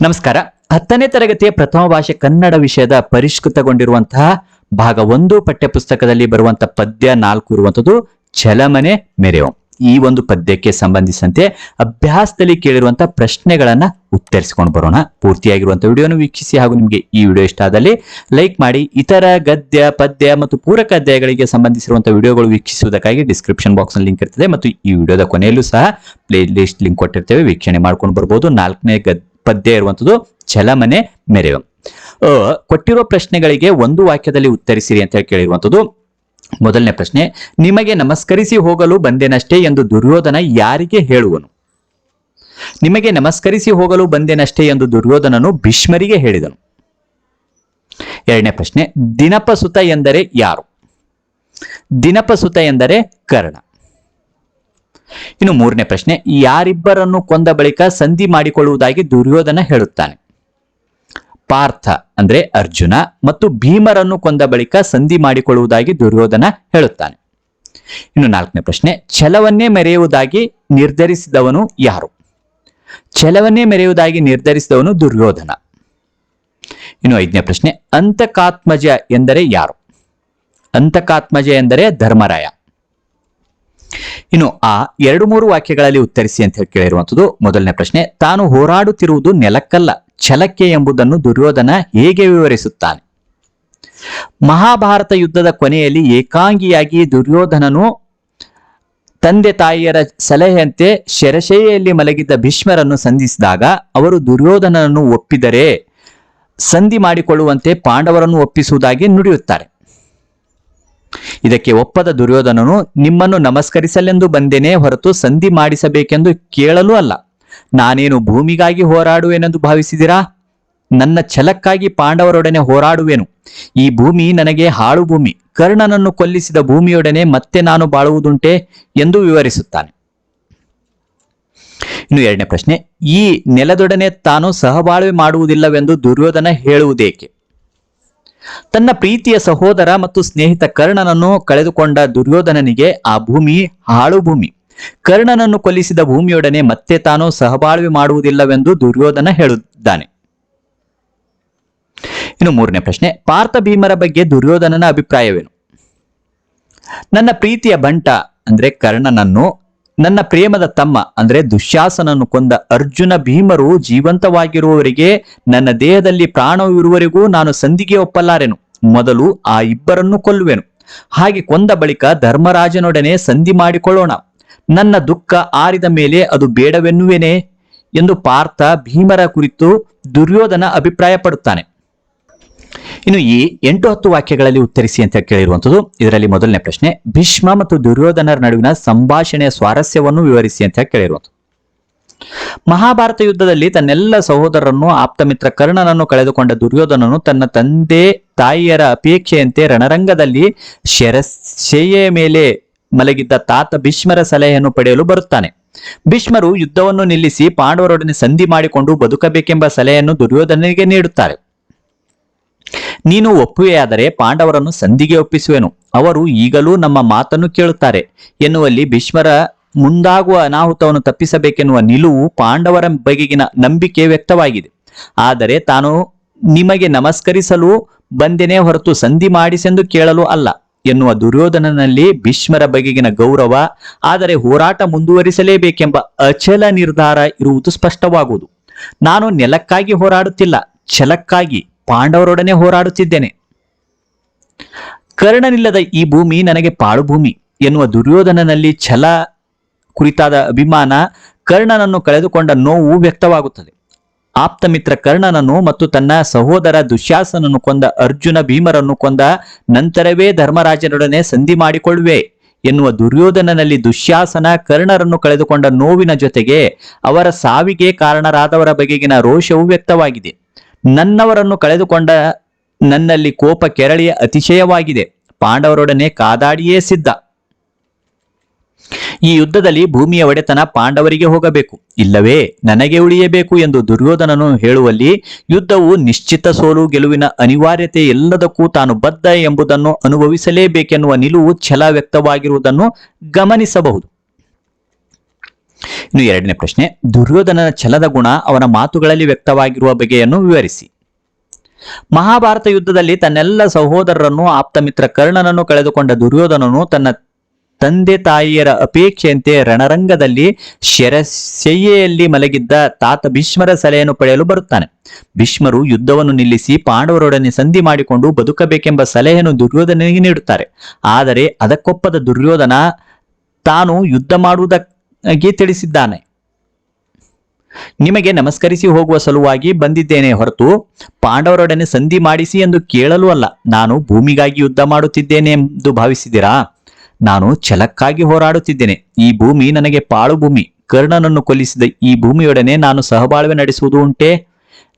ನಮಸ್ಕಾರ. ಹತ್ತನೇ ತರಗತಿಯ ಪ್ರಥಮ ಭಾಷೆ ಕನ್ನಡ ವಿಷಯದ ಪರಿಷ್ಕೃತಗೊಂಡಿರುವಂತಹ ಭಾಗ ಒಂದು ಪಠ್ಯಪುಸ್ತಕದಲ್ಲಿ ಬರುವಂತಹ ಪದ್ಯ ನಾಲ್ಕು ಇರುವಂತದ್ದು, ಛಲಮನೆ ಮೆರೆಯೋ. ಈ ಒಂದು ಪದ್ಯಕ್ಕೆ ಸಂಬಂಧಿಸಿದಂತೆ ಅಭ್ಯಾಸದಲ್ಲಿ ಕೇಳಿರುವಂತಹ ಪ್ರಶ್ನೆಗಳನ್ನ ಉತ್ತರಿಸಿಕೊಂಡು ಬರೋಣ. ಪೂರ್ತಿಯಾಗಿರುವಂತಹ ವಿಡಿಯೋನ ವೀಕ್ಷಿಸಿ ಹಾಗೂ ನಿಮಗೆ ಈ ವಿಡಿಯೋ ಇಷ್ಟ ಆದಲ್ಲಿ ಲೈಕ್ ಮಾಡಿ. ಇತರ ಗದ್ಯ, ಪದ್ಯ ಮತ್ತು ಪೂರಕ ಅಧ್ಯಾಯಗಳಿಗೆ ಸಂಬಂಧಿಸಿರುವಂತಹ ವಿಡಿಯೋಗಳು ವೀಕ್ಷಿಸುವುದಕ್ಕಾಗಿ ಡಿಸ್ಕ್ರಿಪ್ಷನ್ ಬಾಕ್ಸ್ನಲ್ಲಿ ಲಿಂಕ್ ಇರ್ತದೆ ಮತ್ತು ಈ ವಿಡಿಯೋದ ಕೊನೆಯಲ್ಲೂ ಸಹ ಪ್ಲೇ ಲಿಸ್ಟ್ ಲಿಂಕ್ ಕೊಟ್ಟಿರ್ತೇವೆ. ವೀಕ್ಷಣೆ ಮಾಡ್ಕೊಂಡು ಬರ್ಬೋದು. ನಾಲ್ಕನೇ ಗದ್ ಪದ್ಯ ಇರುವಂತದ್ದು, ಛಲಮನೆ ಮೆರೆಯು. ಕೊಟ್ಟಿರೋ ಪ್ರಶ್ನೆಗಳಿಗೆ ಒಂದು ವಾಕ್ಯದಲ್ಲಿ ಉತ್ತರಿಸಿರಿ ಅಂತ ಹೇಳಿ ಕೇಳಿರುವಂತದ್ದು, ಮೊದಲನೇ ಪ್ರಶ್ನೆ, ನಿಮಗೆ ನಮಸ್ಕರಿಸಿ ಹೋಗಲು ಬಂದೇನಷ್ಟೇ ಎಂದು ದುರ್ಯೋಧನ ಯಾರಿಗೆ ಹೇಳುವನು? ನಿಮಗೆ ನಮಸ್ಕರಿಸಿ ಹೋಗಲು ಬಂದೇನಷ್ಟೇ ಎಂದು ದುರ್ಯೋಧನನು ಭೀಷ್ಮರಿಗೆ ಹೇಳಿದನು. ಎರಡನೇ ಪ್ರಶ್ನೆ, ದಿನಪಸುತ ಎಂದರೆ ಯಾರು? ದಿನಪಸುತ ಎಂದರೆ ಕರ್ಣ. ಇನ್ನು ಮೂರನೇ ಪ್ರಶ್ನೆ, ಯಾರಿಬ್ಬರನ್ನು ಕೊಂದ ಬಳಿಕ ಸಂಧಿ ಮಾಡಿಕೊಳ್ಳುವುದಾಗಿ ದುರ್ಯೋಧನ ಹೇಳುತ್ತಾನೆ. ಪಾರ್ಥ ಅಂದ್ರೆ ಅರ್ಜುನ ಮತ್ತು ಭೀಮರನ್ನು ಕೊಂದ ಬಳಿಕ ಸಂಧಿ ಮಾಡಿಕೊಳ್ಳುವುದಾಗಿ ದುರ್ಯೋಧನ ಹೇಳುತ್ತಾನೆ. ಇನ್ನು ನಾಲ್ಕನೇ ಪ್ರಶ್ನೆ, ಛಲವನ್ನೇ ಮೆರೆಯುವುದಾಗಿ ನಿರ್ಧರಿಸಿದವನು ಯಾರು? ಛಲವನ್ನೇ ಮೆರೆಯುವುದಾಗಿ ನಿರ್ಧರಿಸಿದವನು ದುರ್ಯೋಧನ. ಇನ್ನು ಐದನೇ ಪ್ರಶ್ನೆ, ಅಂತಕಾತ್ಮಜ ಎಂದರೆ ಯಾರು? ಅಂತಕಾತ್ಮಜ ಎಂದರೆ ಧರ್ಮರಾಯ. ಇನ್ನು ಆ ಎರಡು ಮೂರು ವಾಕ್ಯಗಳಲ್ಲಿ ಉತ್ತರಿಸಿ ಅಂತ ಹೇಳಿ ಕೇಳಿರುವಂತದ್ದು ಮೊದಲನೇ ಪ್ರಶ್ನೆ, ತಾನು ಹೋರಾಡುತ್ತಿರುವುದು ನೆಲಕ್ಕಲ್ಲ, ಛಲಕ್ಕೆ ಎಂಬುದನ್ನು ದುರ್ಯೋಧನ ಹೇಗೆ ವಿವರಿಸುತ್ತಾನೆ? ಮಹಾಭಾರತ ಯುದ್ಧದ ಕೊನೆಯಲ್ಲಿ ಏಕಾಂಗಿಯಾಗಿ ದುರ್ಯೋಧನನು ತಂದೆ ತಾಯಿಯರ ಸಲಹೆಯಂತೆ ಶೆರಶೆಯಲ್ಲಿ ಮಲಗಿದ್ದ ಭೀಷ್ಮರನ್ನು ಸಂಧಿಸಿದಾಗ ಅವರು ದುರ್ಯೋಧನನನ್ನು ಒಪ್ಪಿದರೆ, ಸಂಧಿ ಮಾಡಿಕೊಳ್ಳುವಂತೆ ಪಾಂಡವರನ್ನು ಒಪ್ಪಿಸುವುದಾಗಿ ನುಡಿಯುತ್ತಾರೆ. ಇದಕ್ಕೆ ಒಪ್ಪದ ದುರ್ಯೋಧನನು, ನಿಮ್ಮನ್ನು ನಮಸ್ಕರಿಸಲೆಂದು ಬಂದೇನೆ ಹೊರತು ಸಂಧಿ ಮಾಡಿಸಬೇಕೆಂದು ಕೇಳಲು ಅಲ್ಲ. ನಾನೇನು ಭೂಮಿಗಾಗಿ ಹೋರಾಡುವೆನೆಂದು ಭಾವಿಸಿದಿರಾ? ನನ್ನ ಛಲಕ್ಕಾಗಿ ಪಾಂಡವರೊಡನೆ ಹೋರಾಡುವೆನು. ಈ ಭೂಮಿ ನನಗೆ ಹಾಳು ಭೂಮಿ. ಕರ್ಣನನ್ನು ಕೊಲ್ಲಿಸಿದ ಭೂಮಿಯೊಡನೆ ಮತ್ತೆ ನಾನು ಬಾಳುವುದುಂಟೆ? ಎಂದು ವಿವರಿಸುತ್ತಾನೆ. ಇನ್ನು ಎರಡನೇ ಪ್ರಶ್ನೆ, ಈ ನೆಲದೊಡನೆ ತಾನು ಸಹಬಾಳ್ವೆ ಮಾಡುವುದಿಲ್ಲವೆಂದು ದುರ್ಯೋಧನ ಹೇಳುವುದೇಕೆ? ತನ್ನ ಪ್ರೀತಿಯ ಸಹೋದರ ಮತ್ತು ಸ್ನೇಹಿತ ಕರ್ಣನನ್ನು ಕಳೆದುಕೊಂಡ ದುರ್ಯೋಧನನಿಗೆ ಆ ಭೂಮಿ ಹಾಳು ಭೂಮಿ. ಕರ್ಣನನ್ನು ಕೊಲ್ಲಿಸಿದ ಭೂಮಿಯೊಡನೆ ಮತ್ತೆ ತಾನು ಸಹಬಾಳ್ವೆ ಮಾಡುವುದಿಲ್ಲವೆಂದು ದುರ್ಯೋಧನ ಹೇಳುತ್ತಾನೆ. ಇನ್ನು ಮೂರನೇ ಪ್ರಶ್ನೆ, ಪಾರ್ಥ ಭೀಮರ ಬಗ್ಗೆ ದುರ್ಯೋಧನನ ಅಭಿಪ್ರಾಯವೇನು? ನನ್ನ ಪ್ರೀತಿಯ ಬಂಟ ಅಂದ್ರೆ ಕರ್ಣನನ್ನು ನನ್ನ ಪ್ರೇಮದ ತಮ್ಮ, ಅಂದ್ರೆ ದುಶ್ಯಾಸನನ್ನು ಕೊಂದ ಅರ್ಜುನ ಭೀಮರು ಜೀವಂತವಾಗಿರುವವರಿಗೆ ನನ್ನ ದೇಹದಲ್ಲಿ ಪ್ರಾಣವಿರುವವರೆಗೂ ನಾನು ಸಂಧಿಗೆ ಒಪ್ಪಲಾರೆನು. ಮೊದಲು ಆ ಇಬ್ಬರನ್ನು ಕೊಲ್ಲುವೆನು. ಹಾಗೆ ಕೊಂದ ಬಳಿಕ ಧರ್ಮರಾಜನೊಡನೆ ಸಂಧಿ ಮಾಡಿಕೊಳ್ಳೋಣ. ನನ್ನ ದುಃಖ ಆರಿದ ಮೇಲೆ ಅದು ಬೇಡವೆನ್ನುವೇನೆ? ಎಂದು ಪಾರ್ಥ ಭೀಮರ ಕುರಿತು ದುರ್ಯೋಧನ ಅಭಿಪ್ರಾಯ ಪಡುತ್ತಾನೆ ಇನ್ನು ಈ ಎಂಟು ಹತ್ತು ವಾಕ್ಯಗಳಲ್ಲಿ ಉತ್ತರಿಸಿ ಅಂತ ಕೇಳಿರುವಂತದ್ದು ಇದರಲ್ಲಿ ಮೊದಲನೇ ಪ್ರಶ್ನೆ, ಭೀಷ್ಮ ಮತ್ತು ದುರ್ಯೋಧನರ ನಡುವಿನ ಸಂಭಾಷಣೆಯ ಸ್ವಾರಸ್ಯವನ್ನು ವಿವರಿಸಿ ಅಂತ ಕೇಳಿರುವಂತದ್ದು ಮಹಾಭಾರತ ಯುದ್ಧದಲ್ಲಿ ತನ್ನೆಲ್ಲ ಸಹೋದರರನ್ನು, ಆಪ್ತಮಿತ್ರ ಕರ್ಣನನ್ನು ಕಳೆದುಕೊಂಡ ದುರ್ಯೋಧನನು ತನ್ನ ತಂದೆ, ತಾಯಿಯರ ಅಪೇಕ್ಷೆಯಂತೆ ರಣರಂಗದಲ್ಲಿ ಶರಸ್ಸೆಯ ಮೇಲೆ ಮಲಗಿದ್ದ ತಾತ ಭೀಷ್ಮರ ಸಲಹೆಯನ್ನು ಪಡೆಯಲು ಬರುತ್ತಾನೆ. ಭೀಷ್ಮರು ಯುದ್ಧವನ್ನು ನಿಲ್ಲಿಸಿ ಪಾಂಡವರೊಡನೆ ಸಂಧಿ ಮಾಡಿಕೊಂಡು ಬದುಕಬೇಕೆಂಬ ಸಲಹೆಯನ್ನು ದುರ್ಯೋಧನನಿಗೆ ನೀಡುತ್ತಾರೆ. ನೀನು ಒಪ್ಪುವೆಯಾದರೆ ಪಾಂಡವರನ್ನು ಸಂಧಿಗೆ ಒಪ್ಪಿಸುವೆನು. ಅವರು ಈಗಲೂ ನಮ್ಮ ಮಾತನ್ನು ಕೇಳುತ್ತಾರೆ. ಎನ್ನುವಲ್ಲಿ ಭೀಷ್ಮರ ಮುಂದಾಗುವ ಅನಾಹುತವನ್ನು ತಪ್ಪಿಸಬೇಕೆನ್ನುವ ನಿಲುವು ಪಾಂಡವರ ಬಗೆಗಿನ ನಂಬಿಕೆ ವ್ಯಕ್ತವಾಗಿದೆ. ಆದರೆ ತಾನು ನಿಮಗೆ ನಮಸ್ಕರಿಸಲು ಬಂದೆನೇ ಹೊರತು ಸಂಧಿ ಮಾಡಿಸೆಂದು ಕೇಳಲು ಅಲ್ಲ ಎನ್ನುವ ದುರ್ಯೋಧನನಲ್ಲಿ ಭೀಷ್ಮರ ಬಗೆಗಿನ ಗೌರವ, ಆದರೆ ಹೋರಾಟ ಮುಂದುವರಿಸಲೇಬೇಕೆಂಬ ಅಚಲ ನಿರ್ಧಾರ ಇರುವುದು ಸ್ಪಷ್ಟವಾಗುವುದು. ನಾನು ನೆಲಕ್ಕಾಗಿ ಹೋರಾಡುತ್ತಿಲ್ಲ, ಛಲಕ್ಕಾಗಿ. ಪಾಂಡವರೊಡನೆ ಹೋರಾಡುತ್ತಿದ್ದೇನೆ. ಕರ್ಣನಿಲ್ಲದ ಈ ಭೂಮಿ ನನಗೆ ಪಾಳು ಭೂಮಿ ಎನ್ನುವ ದುರ್ಯೋಧನನಲ್ಲಿ ಛಲ ಕುರಿತಾದ ಅಭಿಮಾನ ಕರ್ಣನನ್ನು ಕಳೆದುಕೊಂಡ ನೋವು ವ್ಯಕ್ತವಾಗುತ್ತದೆ. ಆಪ್ತ ಮಿತ್ರ ಕರ್ಣನನ್ನು ಮತ್ತು ತನ್ನ ಸಹೋದರ ದುಶ್ಯಾಸನನ್ನು ಕೊಂದ ಅರ್ಜುನ ಭೀಮರನ್ನು ಕೊಂದ ನಂತರವೇ ಧರ್ಮರಾಜನೊಡನೆ ಸಂಧಿ ಮಾಡಿಕೊಳ್ಳುವೆ ಎನ್ನುವ ದುರ್ಯೋಧನನಲ್ಲಿ ದುಶ್ಯಾಸನ ಕರ್ಣರನ್ನು ಕಳೆದುಕೊಂಡ ನೋವಿನ ಜೊತೆಗೆ ಅವರ ಸಾವಿಗೆ ಕಾರಣರಾದವರ ಬಗೆಗಿನ ರೋಷವು ವ್ಯಕ್ತವಾಗಿದೆ. ನನ್ನವರನ್ನು ಕಳೆದುಕೊಂಡ ನನ್ನಲ್ಲಿ ಕೋಪ ಕೆರಳಿಯ ಅತಿಶಯವಾಗಿದೆ. ಪಾಂಡವರೊಡನೆ ಕಾದಾಡಿಯೇ ಸಿದ್ಧ. ಈ ಯುದ್ಧದಲ್ಲಿ ಭೂಮಿಯ ಒಡೆತನ ಪಾಂಡವರಿಗೆ ಹೋಗಬೇಕು. ಇಲ್ಲವೇ, ನನಗೆ ಉಳಿಯಬೇಕು ಎಂದು ದುರ್ಯೋಧನನು ಹೇಳುವಲ್ಲಿ, ಯುದ್ಧವು ನಿಶ್ಚಿತ ಸೋಲು ಗೆಲುವಿನ ಅನಿವಾರ್ಯತೆ ಎಲ್ಲದಕ್ಕೂ ತಾನು ಬದ್ಧ ಎಂಬುದನ್ನು ಅನುಭವಿಸಲೇಬೇಕೆನ್ನುವ ನಿಲುವು ಛಲ ವ್ಯಕ್ತವಾಗಿರುವುದನ್ನು ಗಮನಿಸಬಹುದು. ಇನ್ನು ಎರಡನೇ ಪ್ರಶ್ನೆ, ದುರ್ಯೋಧನನ ಛಲದ ಗುಣ ಅವನ ಮಾತುಗಳಲ್ಲಿ ವ್ಯಕ್ತವಾಗಿರುವ ಬಗೆಯನ್ನು ವಿವರಿಸಿ. ಮಹಾಭಾರತ ಯುದ್ಧದಲ್ಲಿ ತನ್ನೆಲ್ಲ ಸಹೋದರರನ್ನು, ಆಪ್ತ ಮಿತ್ರ ಕರ್ಣನನ್ನು ಕಳೆದುಕೊಂಡ ದುರ್ಯೋಧನನು ತನ್ನ ತಂದೆ ತಾಯಿಯರ ಅಪೇಕ್ಷೆಯಂತೆ ರಣರಂಗದಲ್ಲಿ ಶೆರಶಯ್ಯೆಯಲ್ಲಿ ಮಲಗಿದ್ದ ತಾತ ಭೀಷ್ಮರ ಸಲಹೆಯನ್ನು ಪಡೆಯಲು ಬರುತ್ತಾನೆ. ಭೀಷ್ಮರು ಯುದ್ಧವನ್ನು ನಿಲ್ಲಿಸಿ ಪಾಂಡವರೊಡನೆ ಸಂಧಿ ಮಾಡಿಕೊಂಡು ಬದುಕಬೇಕೆಂಬ ಸಲಹೆಯನ್ನು ದುರ್ಯೋಧನಿಗೆ ನೀಡುತ್ತಾರೆ. ಆದರೆ ಅದಕ್ಕೊಪ್ಪದ ದುರ್ಯೋಧನ ತಾನು ಯುದ್ಧ ಮಾಡುವುದಕ್ಕೆ ತಿಳಿಸಿದ್ದಾನೆ. ನಿಮಗೆ ನಮಸ್ಕರಿಸಿ ಹೋಗುವ ಸಲುವಾಗಿ ಬಂದಿದ್ದೇನೆ ಹೊರತು ಪಾಂಡವರೊಡನೆ ಸಂಧಿ ಮಾಡಿಸಿ ಎಂದು ಕೇಳಲು ಅಲ್ಲ. ನಾನು ಭೂಮಿಗಾಗಿ ಯುದ್ಧ ಮಾಡುತ್ತಿದ್ದೇನೆ ಎಂದು ಭಾವಿಸಿದಿರಾ ನಾನು ಛಲಕ್ಕಾಗಿ ಹೋರಾಡುತ್ತಿದ್ದೇನೆ. ಈ ಭೂಮಿ ನನಗೆ ಪಾಳು ಭೂಮಿ ಕರ್ಣನನ್ನು ಕೊಲ್ಲಿಸಿದ ಈ ಭೂಮಿಯೊಡನೆ ನಾನು ಸಹಬಾಳ್ವೆ ನಡೆಸುವುದು ಉಂಟೆ?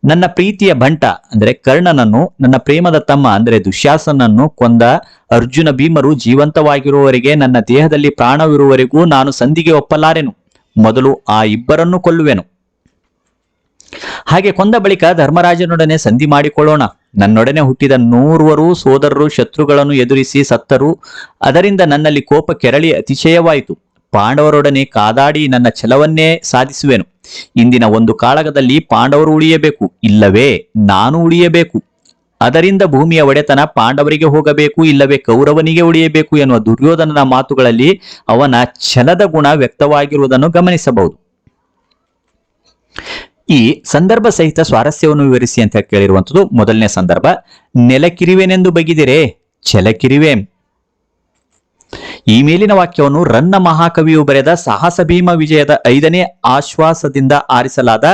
ನನ್ನ ಪ್ರೀತಿಯ ಬಂಟ ಅಂದರೆ ಕರ್ಣನನ್ನು, ನನ್ನ ಪ್ರೇಮದ ತಮ್ಮ ಅಂದರೆ ದುಶ್ಯಾಸನನ್ನು ಕೊಂದ ಅರ್ಜುನ ಭೀಮರು ಜೀವಂತವಾಗಿರುವವರೆಗೆ, ನನ್ನ ದೇಹದಲ್ಲಿ ಪ್ರಾಣವಿರುವವರೆಗೂ ನಾನು ಸಂಧಿಗೆ ಒಪ್ಪಲಾರೆನು. ಮೊದಲು ಆ ಇಬ್ಬರನ್ನು ಕೊಲ್ಲುವೆನು. ಹಾಗೆ ಕೊಂದ ಬಳಿಕ ಧರ್ಮರಾಜನೊಡನೆ ಸಂಧಿ ಮಾಡಿಕೊಳ್ಳೋಣ. ನನ್ನೊಡನೆ ಹುಟ್ಟಿದ ನೂರ್ವರು ಸೋದರರು, ಶತ್ರುಗಳನ್ನು ಎದುರಿಸಿ ಸತ್ತರು. ಅದರಿಂದ ನನ್ನಲ್ಲಿ ಕೋಪ ಕೆರಳಿ ಅತಿಶಯವಾಯಿತು. ಪಾಂಡವರೊಡನೆ ಕಾದಾಡಿ ನನ್ನ ಛಲವನ್ನೇ ಸಾಧಿಸುವೆನು. ಇಂದಿನ ಒಂದು ಕಾಳಗದಲ್ಲಿ ಪಾಂಡವರು ಉಳಿಯಬೇಕು. ಇಲ್ಲವೇ ನಾನು ಉಳಿಯಬೇಕು. ಅದರಿಂದ ಭೂಮಿಯ ಒಡೆತನ ಪಾಂಡವರಿಗೆ ಹೋಗಬೇಕು, ಇಲ್ಲವೇ ಕೌರವನಿಗೆ ಉಳಿಯಬೇಕು ಎನ್ನುವ ದುರ್ಯೋಧನನ ಮಾತುಗಳಲ್ಲಿ ಅವನ ಛಲದ ಗುಣ ವ್ಯಕ್ತವಾಗಿರುವುದನ್ನು ಗಮನಿಸಬಹುದು. ಈ ಸಂದರ್ಭ ಸಹಿತ ಸ್ವಾರಸ್ಯವನ್ನು ವಿವರಿಸಿ ಅಂತ ಕೇಳಿರುವಂಥದ್ದು ಮೊದಲನೇ ಸಂದರ್ಭ. ನೆಲಕಿರಿವೆನೆಂದು ಬಗಿದಿರೆ ಛಲಕಿರಿವೆ ಈ ಮೇಲಿನ ವಾಕ್ಯವನ್ನು ರನ್ನ ಮಹಾಕವಿಯು ಬರೆದ ಸಾಹಸ ಭೀಮ ವಿಜಯದ ಐದನೇ ಆಶ್ವಾಸದಿಂದ ಆರಿಸಲಾದ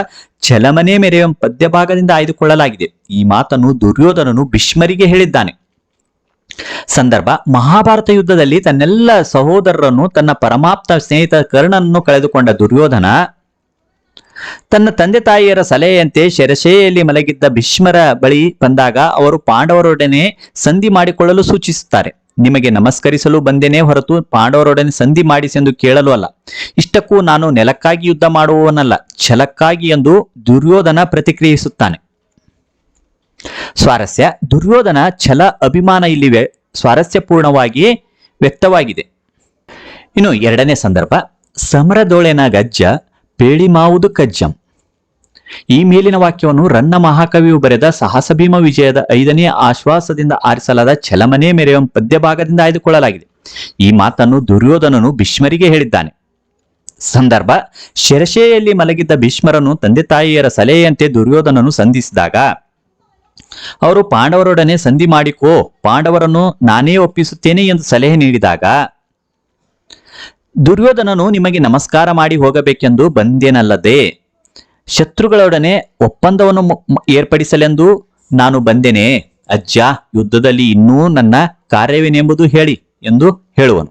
ಛಲಮನೆ ಮೆರೆಯ ಪದ್ಯಭಾಗದಿಂದ ಆಯ್ದುಕೊಳ್ಳಲಾಗಿದೆ. ಈ ಮಾತನ್ನು ದುರ್ಯೋಧನನು ಭೀಷ್ಮರಿಗೆ ಹೇಳಿದ್ದಾನೆ. ಸಂದರ್ಭ, ಮಹಾಭಾರತ ಯುದ್ಧದಲ್ಲಿ ತನ್ನೆಲ್ಲ ಸಹೋದರರನ್ನು ತನ್ನ ಪರಮಾಪ್ತ ಸ್ನೇಹಿತ ಕರ್ಣನನ್ನು ಕಳೆದುಕೊಂಡ ದುರ್ಯೋಧನ ತನ್ನ ತಂದೆ ತಾಯಿಯರ ಸಲಹೆಯಂತೆ ಶೆರಶೆಯಲ್ಲಿ ಮಲಗಿದ್ದ ಭೀಷ್ಮರ ಬಳಿ ಬಂದಾಗ ಅವರು ಪಾಂಡವರೊಡನೆ ಸಂಧಿ ಮಾಡಿಕೊಳ್ಳಲು ಸೂಚಿಸುತ್ತಾರೆ. ನಿಮಗೆ ನಮಸ್ಕರಿಸಲು ಬಂದೇನೆ ಹೊರತು ಪಾಂಡವರೊಡನೆ ಸಂಧಿ ಮಾಡಿಸೆಂದು ಕೇಳಲು ಅಲ್ಲ. ಇಷ್ಟಕ್ಕೂ ನಾನು ನೆಲಕ್ಕಾಗಿ ಯುದ್ಧ ಮಾಡುವವನಲ್ಲ, ಛಲಕ್ಕಾಗಿ ಎಂದು ದುರ್ಯೋಧನ ಪ್ರತಿಕ್ರಿಯಿಸುತ್ತಾನೆ. ಸ್ವಾರಸ್ಯ, ದುರ್ಯೋಧನ ಛಲ ಅಭಿಮಾನ ಇಲ್ಲಿ ಸ್ವಾರಸ್ಯಪೂರ್ಣವಾಗಿ ವ್ಯಕ್ತವಾಗಿದೆ. ಇನ್ನು ಎರಡನೇ ಸಂದರ್ಭ, ಸಮರದೋಳೆನ ಗಜ್ಜ ಪೇಳಿಮಾವುದು ಕಜ್ಜಂ. ಈ ಮೇಲಿನ ವಾಕ್ಯವನ್ನು ರನ್ನ ಮಹಾಕವಿಯು ಬರೆದ ಸಾಹಸಭೀಮ ವಿಜಯದ ಐದನೇ ಆಶ್ವಾಸದಿಂದ ಆರಿಸಲಾದ ಛಲಮನೆ ಮೆರೆಯುವ ಪದ್ಯಭಾಗದಿಂದ ಆಯ್ದುಕೊಳ್ಳಲಾಗಿದೆ. ಈ ಮಾತನ್ನು ದುರ್ಯೋಧನನು ಭೀಷ್ಮರಿಗೆ ಹೇಳಿದ್ದಾನೆ. ಸಂದರ್ಭ, ಶೆರಶೆಯಲ್ಲಿ ಮಲಗಿದ್ದ ಭೀಷ್ಮರನ್ನು ತಂದೆ ತಾಯಿಯರ ಸಲಹೆಯಂತೆ ದುರ್ಯೋಧನನು ಸಂಧಿಸಿದಾಗ, ಅವರು ಪಾಂಡವರೊಡನೆ ಸಂಧಿ ಮಾಡಿಕೋ, ಪಾಂಡವರನ್ನು ನಾನೇ ಒಪ್ಪಿಸುತ್ತೇನೆ ಎಂದು ಸಲಹೆ ನೀಡಿದಾಗ ದುರ್ಯೋಧನನು ನಿಮಗೆ ನಮಸ್ಕಾರ ಮಾಡಿ ಹೋಗಬೇಕೆಂದು ಬಂದೇನಲ್ಲದೆ, ಶತ್ರುಗಳೊಡನೆ ಒಪ್ಪಂದವನ್ನು ಏರ್ಪಡಿಸಲೆಂದು ನಾನು ಬಂದೇನೆ. ಅಜ್ಜ, ಯುದ್ಧದಲ್ಲಿ ಇನ್ನೂ ನನ್ನ ಕಾರ್ಯವೇನೆಂಬುದು ಹೇಳಿ ಎಂದು ಹೇಳುವನು.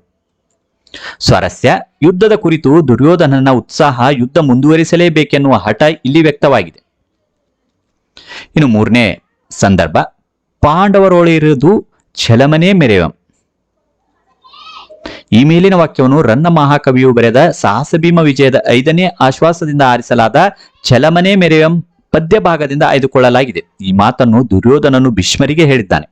ಸ್ವಾರಸ್ಯ, ಯುದ್ಧದ ಕುರಿತು ದುರ್ಯೋಧನನ ಉತ್ಸಾಹ ಯುದ್ಧ ಮುಂದುವರಿಸಲೇಬೇಕೆನ್ನುವ ಹಠ ಇಲ್ಲಿ ವ್ಯಕ್ತವಾಗಿದೆ. ಇನ್ನು ಮೂರನೇ ಸಂದರ್ಭ ಪಾಂಡವರೊಳಿರುವುದು ಛಲಮನೆ ಮೆರೆಯಂ ಈ ಮೇಲಿನ ವಾಕ್ಯವನ್ನು ರನ್ನ ಮಹಾಕವಿಯು ಬರೆದ ಸಾಹಸಭೀಮ ವಿಜಯದ ಐದನೇ ಆಶ್ವಾಸದಿಂದ ಆರಿಸಲಾದ ಛಲಮನೆ ಮೆರೆಯಂ ಪದ್ಯ ಭಾಗದಿಂದ ಆಯ್ದುಕೊಳ್ಳಲಾಗಿದೆ. ಈ ಮಾತನ್ನು ದುರ್ಯೋಧನನು ಭೀಷ್ಮರಿಗೆ ಹೇಳಿದ್ದಾನೆ.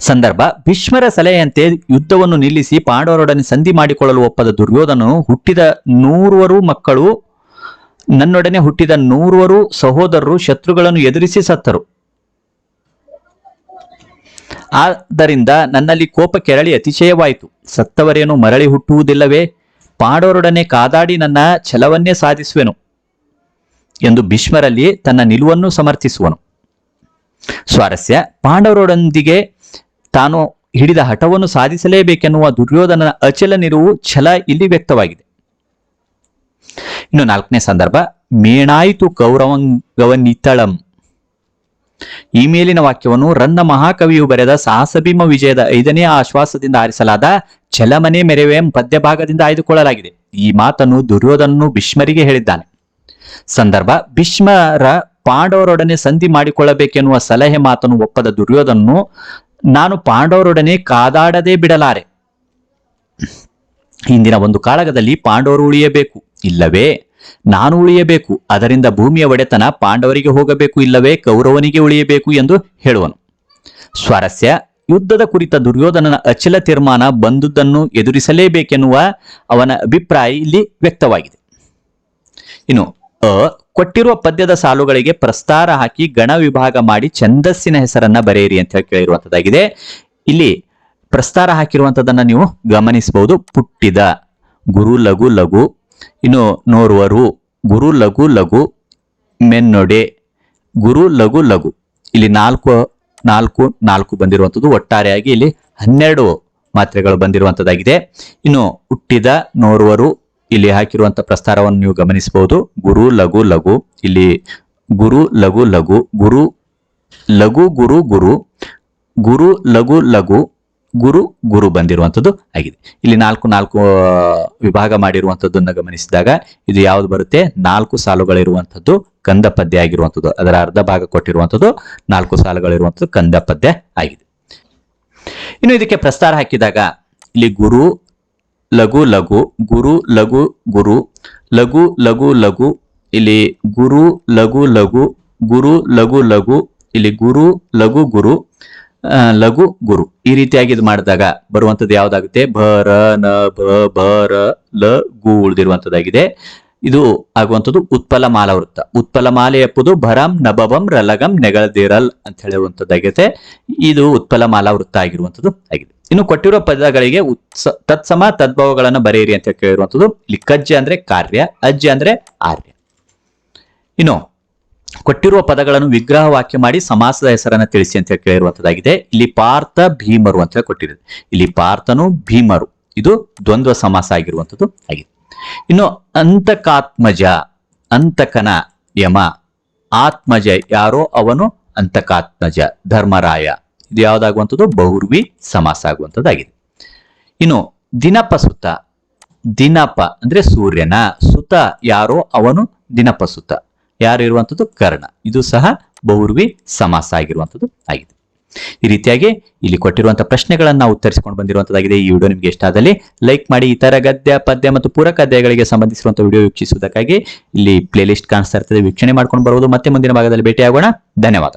ಸಂದರ್ಭ, ಭೀಷ್ಮರ ಸಲಹೆಯಂತೆ ಯುದ್ಧವನ್ನು ನಿಲ್ಲಿಸಿ ಪಾಂಡವರೊಡನೆ ಸಂಧಿ ಮಾಡಿಕೊಳ್ಳಲು ಒಪ್ಪದ ದುರ್ಯೋಧನನು ಹುಟ್ಟಿದ ನೂರುವರು ಮಕ್ಕಳು ನನ್ನೊಡನೆ ಹುಟ್ಟಿದ ನೂರುವರು ಸಹೋದರರು ಶತ್ರುಗಳನ್ನು ಎದುರಿಸಿ ಸತ್ತರು. ಆದ್ದರಿಂದ ನನ್ನಲ್ಲಿ ಕೋಪ ಕೆರಳಿ ಅತಿಶಯವಾಯಿತು. ಸತ್ತವರೇನು ಮರಳಿ ಹುಟ್ಟುವುದಿಲ್ಲವೇ? ಪಾಡೋರೊಡನೆ ಕಾದಾಡಿ ನನ್ನ ಛಲವನ್ನೇ ಸಾಧಿಸುವೆನು ಎಂದು ಭೀಷ್ಮರಲ್ಲಿ ತನ್ನ ನಿಲುವನ್ನು ಸಮರ್ಥಿಸುವನು. ಸ್ವಾರಸ್ಯ ಪಾಂಡವರೊಡೊಂದಿಗೆ ತಾನು ಹಿಡಿದ ಹಠವನ್ನು ಸಾಧಿಸಲೇಬೇಕೆನ್ನುವ ದುರ್ಯೋಧನನ ಅಚಲ ನಿಲುವು ಛಲ ಇಲ್ಲಿ ವ್ಯಕ್ತವಾಗಿದೆ. ಇನ್ನು ನಾಲ್ಕನೇ ಸಂದರ್ಭ, ಮೇಣಾಯಿತು ಕೌರವಂಗವನಿತಳಂ ಈ ಮೇಲಿನ ವಾಕ್ಯವನ್ನು ರನ್ನ ಮಹಾಕವಿಯು ಬರೆದ ಸಾಹಸಭೀಮ ವಿಜಯದ ಐದನೇ ಆಶ್ವಾಸದಿಂದ ಆರಿಸಲಾದ ಛಲಮನೆ ಮೆರೆವೆಂ ಪದ್ಯಭಾಗದಿಂದ ಆಯ್ದುಕೊಳ್ಳಲಾಗಿದೆ. ಈ ಮಾತನ್ನು ದುರ್ಯೋಧನನು ಭೀಷ್ಮರಿಗೆ ಹೇಳಿದ್ದಾನೆ. ಸಂದರ್ಭ, ಭೀಷ್ಮರ ಪಾಂಡವರೊಡನೆ ಸಂಧಿ ಮಾಡಿಕೊಳ್ಳಬೇಕೆನ್ನುವ ಸಲಹೆ ಮಾತನ್ನು ಒಪ್ಪದ ದುರ್ಯೋಧನನು, ನಾನು ಪಾಂಡವರೊಡನೆ ಕಾದಾಡದೆ ಬಿಡಲಾರೆ. ಹಿಂದಿನ ಒಂದು ಕಾಳಗದಲ್ಲಿ ಪಾಂಡವರು ಉಳಿಯಬೇಕು. ಇಲ್ಲವೇ ನಾನು ಉಳಿಯಬೇಕು, ಅದರಿಂದ ಭೂಮಿಯ ಒಡೆತನ ಪಾಂಡವರಿಗೆ ಹೋಗಬೇಕು ಇಲ್ಲವೇ ಕೌರವನಿಗೆ ಉಳಿಯಬೇಕು ಎಂದು ಹೇಳುವನು. ಸ್ವಾರಸ್ಯ, ಯುದ್ಧದ ಕುರಿತ ದುರ್ಯೋಧನನ ಅಚಲ ತೀರ್ಮಾನ ಬಂದುದನ್ನು ಎದುರಿಸಲೇಬೇಕೆನ್ನುವ ಅವನ ಅಭಿಪ್ರಾಯ ಇಲ್ಲಿ ವ್ಯಕ್ತವಾಗಿದೆ. ಇನ್ನು, ಅ, ಕೊಟ್ಟಿರುವ ಪದ್ಯದ ಸಾಲುಗಳಿಗೆ ಪ್ರಸ್ತಾರ ಹಾಕಿ ಗಣ ವಿಭಾಗ ಮಾಡಿ ಛಂದಸ್ಸಿನ ಹೆಸರನ್ನ ಬರೆಯಿರಿ ಅಂತ ಹೇಳಿ ಕೇಳಿರುವಂತದ್ದಾಗಿದೆ. ಇಲ್ಲಿ ಪ್ರಸ್ತಾರ ಹಾಕಿರುವಂತದನ್ನ ನೀವು ಗಮನಿಸಬಹುದು. ಪುಟ್ಟಿದ, ಗುರು ಲಘು ಲಘು ಇನ್ನು ನೋರ್ವರು, ಗುರು ಲಘು ಲಘು ಮೆನ್ನೊಡೆ, ಗುರು ಲಘು ಲಘು. ಇಲ್ಲಿ ನಾಲ್ಕು ನಾಲ್ಕು ನಾಲ್ಕು ಬಂದಿರುವಂಥದ್ದು. ಒಟ್ಟಾರೆಯಾಗಿ ಇಲ್ಲಿ ಹನ್ನೆರಡು ಮಾತ್ರೆಗಳು ಬಂದಿರುವಂಥದ್ದಾಗಿದೆ. ಇನ್ನು ಹುಟ್ಟಿದ ನೋರ್ವರು ಇಲ್ಲಿ ಹಾಕಿರುವಂಥ ಪ್ರಸ್ತಾರವನ್ನು ನೀವು ಗಮನಿಸಬಹುದು. ಗುರು ಲಘು ಲಘು. ಇಲ್ಲಿ ಗುರು ಲಘು ಲಘು, ಗುರು ಲಘು ಗುರು ಗುರು ಗುರು ಲಘು ಲಘು ಗುರು ಗುರು ಬಂದಿರುವಂಥದ್ದು ಆಗಿದೆ. ಇಲ್ಲಿ ನಾಲ್ಕು ನಾಲ್ಕು ವಿಭಾಗ ಮಾಡಿರುವಂಥದ್ದನ್ನ ಗಮನಿಸಿದಾಗ ಇದು ಯಾವ್ದು ಬರುತ್ತೆ? ನಾಲ್ಕು ಸಾಲುಗಳಿರುವಂಥದ್ದು ಕಂದ ಪದ್ಯ ಆಗಿರುವಂಥದ್ದು. ಅದರ ಅರ್ಧ ಭಾಗ ಕೊಟ್ಟಿರುವಂಥದ್ದು ನಾಲ್ಕು ಸಾಲುಗಳಿರುವಂಥದ್ದು ಕಂದ ಪದ್ಯ ಆಗಿದೆ. ಇನ್ನು ಇದಕ್ಕೆ ಪ್ರಸ್ತಾರ ಹಾಕಿದಾಗ ಇಲ್ಲಿ ಗುರು, ಲಘು ಲಘು, ಗುರು ಲಘು ಗುರು, ಲಘು ಲಘು ಲಘು, ಇಲ್ಲಿ ಗುರು, ಲಘು ಲಘು, ಗುರು, ಲಘು ಲಘು, ಇಲ್ಲಿ ಗುರು, ಲಘು, ಗುರು ಲಘು ಗುರು. ಈ ರೀತಿಯಾಗಿ ಇದು ಮಾಡಿದಾಗ ಬರುವಂತದ್ದು ಯಾವ್ದಾಗುತ್ತೆ? ಭ, ರ, ನ, ಭ ಭ ಲ, ಗು ಉಳಿದಿರುವಂತದ್ದಾಗಿದೆ ಇದು ಆಗುವಂಥದ್ದು ಉತ್ಪಲ ಮಾಲವೃತ್ತ ಉತ್ಪಲ ಮಾಲೆ ಎಪ್ಪುದು ಭರಂ, ನಭವಂ, ರಲಗಂ, ನೆಗಳದಿರಲ್ ಅಂತ ಹೇಳುವಂತದ್ದಾಗಿದೆ ಇದು ಉತ್ಪಲ ಮಾಲಾವೃತ್ತ ಆಗಿರುವಂಥದ್ದು ಆಗಿದೆ. ಇನ್ನು ಕೊಟ್ಟಿರುವ ಪದಗಳಿಗೆ ತತ್ಸಮ, ತದ್ಭವಗಳನ್ನು ಬರೆಯಿರಿ ಅಂತ ಕೇಳಿರುವಂಥದ್ದು ಇಲ್ಲಿ ಕಜ್ಜೆ ಅಂದ್ರೆ ಕಾರ್ಯ, ಅಜ್ಜೆ ಅಂದ್ರೆ ಆರ್ಯ. ಇನ್ನು ಕೊಟ್ಟಿರುವ ಪದಗಳನ್ನು ವಿಗ್ರಹ ವಾಕ್ಯ ಮಾಡಿ ಸಮಾಸದ ಹೆಸರನ್ನು ತಿಳಿಸಿ ಅಂತ ಹೇಳಿ ಕೇಳಿರುವಂತದ್ದಾಗಿದೆ. ಇಲ್ಲಿ ಪಾರ್ಥ, ಭೀಮರು ಅಂತ ಹೇಳಿ ಇಲ್ಲಿ ಪಾರ್ಥನು, ಭೀಮರು. ಇದು ದ್ವಂದ್ವ ಸಮಾಸ ಆಗಿರುವಂಥದ್ದು ಆಗಿದೆ. ಇನ್ನು ಅಂತಕಾತ್ಮಜ, ಅಂತಕನ ಯಮ, ಆತ್ಮಜ ಯಾರೋ ಅವನು ಅಂತಕಾತ್ಮಜ, ಧರ್ಮರಾಯ. ಇದು ಯಾವ್ದಾಗುವಂಥದ್ದು ಬಹುರ್ವಿ ಸಮಾಸ ಆಗುವಂಥದ್ದಾಗಿದೆ ಇನ್ನು ದಿನಪ ಸುತ ದಿನಪ ಅಂದ್ರೆ ಸೂರ್ಯನ, ಸುತ ಯಾರೋ ಅವನು ದಿನಪ ಸುತ ಯಾರು ಇರುವಂಥದ್ದು ಕರ್ಣ. ಇದು ಸಹ ಬಹುರ್ವಿ ಸಮಾಸ ಆಗಿರುವಂಥದ್ದು ಆಗಿದೆ. ಈ ರೀತಿಯಾಗಿ ಇಲ್ಲಿ ಕೊಟ್ಟಿರುವಂತಹ ಪ್ರಶ್ನೆಗಳನ್ನ ಉತ್ತರಿಸಿಕೊಂಡು ಬಂದಿರುವಂತದ್ದಾಗಿದೆ. ಈ ವಿಡಿಯೋ ನಿಮಗೆ ಇಷ್ಟ ಆದಲ್ಲಿ ಲೈಕ್ ಮಾಡಿ, ಇತರ ಗದ್ಯ, ಪದ್ಯ ಮತ್ತು ಪೂರಕ ಅಧ್ಯಾಯಗಳಿಗೆ ಸಂಬಂಧಿಸಿರುವಂತಹ ವಿಡಿಯೋ ವೀಕ್ಷಿಸುವುದಕ್ಕಾಗಿ ಇಲ್ಲಿ ಪ್ಲೇಲಿಸ್ಟ್ ಕಾಣಿಸ್ತಾ ಇರ್ತದೆ. ವೀಕ್ಷಣೆ ಮಾಡ್ಕೊಂಡು ಬರುವುದು ಮತ್ತೆ ಮುಂದಿನ ಭಾಗದಲ್ಲಿ ಭೇಟಿಯಾಗೋಣ. ಧನ್ಯವಾದ